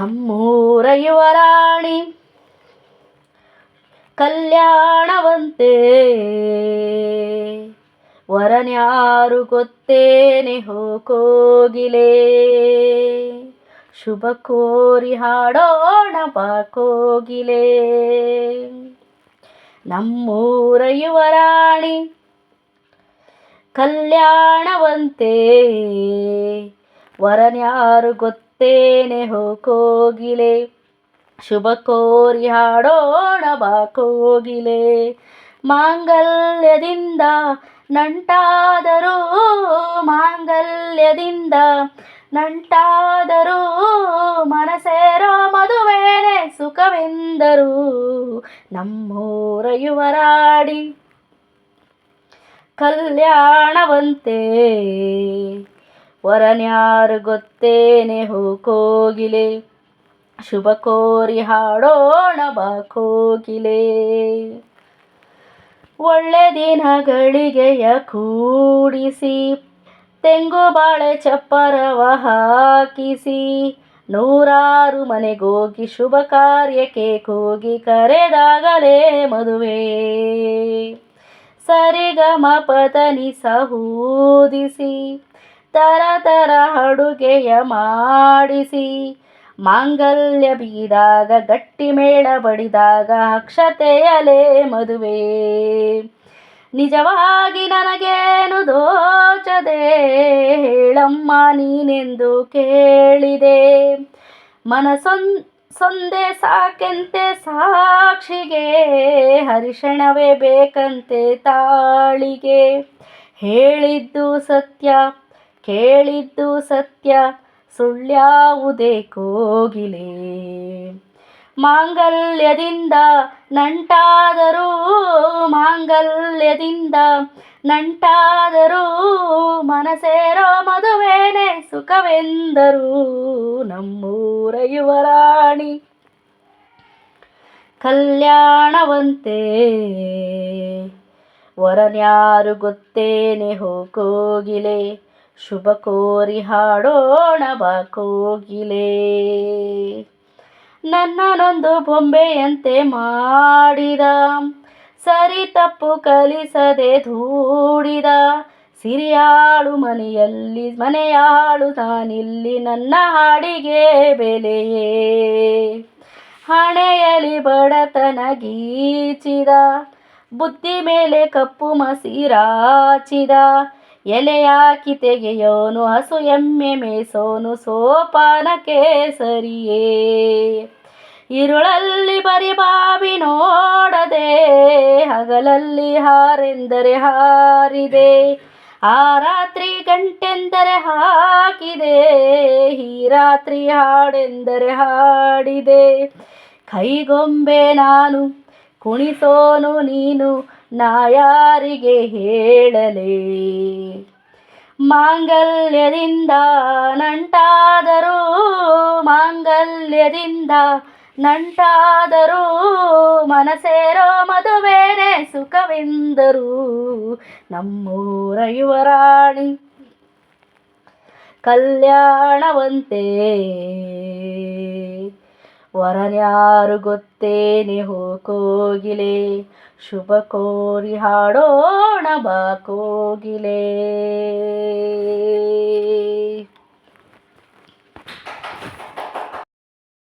ನಮ್ಮೂರ ಯುವರಾಣಿ ಕಲ್ಯಾಣವಂತೆ. ವರನ್ಯಾರು ಗೊತ್ತೇನೆ ಹೋಕೋಗಿಲೆ ಶುಭ ಕೋರಿ ಹಾಡೋಣ ಬಾಕೋಗಿಲೆ ನಮ್ಮೂರ ಯುವರಾಣಿ ಕಲ್ಯಾಣವಂತೆ. ವರನ್ಯಾರು ಗೊತ್ತೇನೆ ಹೋಕೋಗಿಲೆ ಶುಭ ಕೋರಿ ಹಾಡೋಣ ಬಾಕೋಗಿಲೆ ಮಾಂಗಲ್ಯದಿಂದ ನಂಟಾದರೂ ಮಾಂಗಲ್ಯದಿಂದ ನಂಟಾದರೂ ಮನಸೇರೋ ಮದುವೆನೆ ಸುಖವೆಂದರು. ನಮ್ಮೂರ ಯುವರಾಡಿ ಕಲ್ಯಾಣವಂತೆ ವರನ್ಯಾರು ಗೊತ್ತೇನೆ ಹೋಕೋಗಿಲೆ. ಶುಭ ಕೋರಿ ಹಾಡೋಣ ಬಾಕೋಗಿಲೆ ಒಳ್ಳೆ ದಿನಗಳಿಗೆಯ ಕೂಡಿಸಿ, ತೆಂಗು ಬಾಳೆ ಚಪ್ಪರವ ಹಾಕಿಸಿ, ನೂರಾರು ಮನೆಗೋಗಿ ಶುಭ ಕಾರ್ಯಕ್ಕೆ ಕೂಗಿ ಕರೆದಾಗಲೇ ಮದುವೆ. ಸರಿಗಮ ಪತನಿ ಸಹೂದಿಸಿ ತರ ತರ ಅಡುಗೆಯ ಮಾಡಿಸಿ. ಮಾಂಗಲ್ಯ ಬೀದಾಗ, ಗಟ್ಟಿ ಮೇಳ ಬಡಿದಾಗ, ಅಕ್ಷತೆಯಲೇ ಮದುವೆ. ನಿಜವಾಗಿ ನನಗೇನು ದೋಚದೆ, ಹೇಳಮ್ಮ ನೀನೆಂದು ಕೇಳಿದೆ. ಮನಸೊನ್ ಸೊಂದೆ ಸಾಕೆಂತೆ ಸಾಕ್ಷಿಗೆ ಹರಿಶಣವೇ ಬೇಕಂತೆ ತಾಳಿಗೆ. ಹೇಳಿದ್ದು ಸತ್ಯ ಕೇಳಿದ್ದು ಸತ್ಯ ಸುಳ್ಳ್ಯಾವುದೇ ಕೋಗಿಲೆ. ಮಾಂಗಲ್ಯದಿಂದ ನಂಟಾದರೂ ಮಾಂಗಲ್ಯದಿಂದ ನಂಟಾದರೂ ಮನಸೇರೋ ಮದುವೆನೆ ಸುಖವೆಂದರು ನಮ್ಮೂರ ಯುವರಾಣಿ ಕಲ್ಯಾಣವಂತೆ. ವರನ್ಯಾರು ಗೊತ್ತೇನೆ ಹೋಗೋಗಿಲೆ ಶುಭ ಕೋರಿ ಹಾಡೋಣ ಬಾಕೋಗಿಲೆ ನನ್ನನೊಂದು ಬೊಂಬೆಯಂತೆ ಮಾಡಿದ, ಸರಿ ತಪ್ಪು ಕಲಿಸದೆ ಧೂಡಿದ, ಸಿರಿಯಾಳು ಮನೆಯಲ್ಲಿ, ಮನೆಯಾಳು ನಾನಿಲ್ಲಿ ನನ್ನ ಹಾಡಿಗೆ ಬೆಲೆಯೇ. ಹಣೆಯಲ್ಲಿ ಬಡತನ ಗೀಚಿದ, ಬುದ್ಧಿ ಮೇಲೆ ಕಪ್ಪು ಮಸಿರಾಚಿದ ಎಲೆ ಹಾಕಿ ತೆಗೆಯೋನು ಹಸು ಎಮ್ಮೆ ಮೇಸೋನು ಸೋಪಾನ ಕೇಸರಿಯೇ. ಬಾವಿ ನೋಡದೆ, ಹಗಲಲ್ಲಿ ಹಾರೆಂದರೆ ಹಾರಿದೆ. ಆ ರಾತ್ರಿ ಗಂಟೆಂದರೆ ಹಾಕಿದೆ, ಈ ರಾತ್ರಿ ಹಾಡೆಂದರೆ ಹಾಡಿದೆ. ಕೈಗೊಂಬೆ ನಾನು ಕುಣಿಸೋನು ನೀನು ನಾ ಯಾರಿಗೆ ಹೇಳಲೇ. ಮಾಂಗಲ್ಯದಿಂದ ನಂಟಾದರೂ ಮಾಂಗಲ್ಯದಿಂದ ನಂಟಾದರೂ ಮನಸೇರೋ ಮದುವೆನೆ ಸುಖವೆಂದರು ನಮ್ಮೂರ ಯುವರಾಣಿ ಕಲ್ಯಾಣವಂತೆ. ವರನ್ಯಾರು ಗೊತ್ತೇನೆ ಹೋಗೋಗಿಲೆ ಶುಭ ಕೋರಿ ಹಾಡೋಣ ಬಾಕೋಗಿಲೆ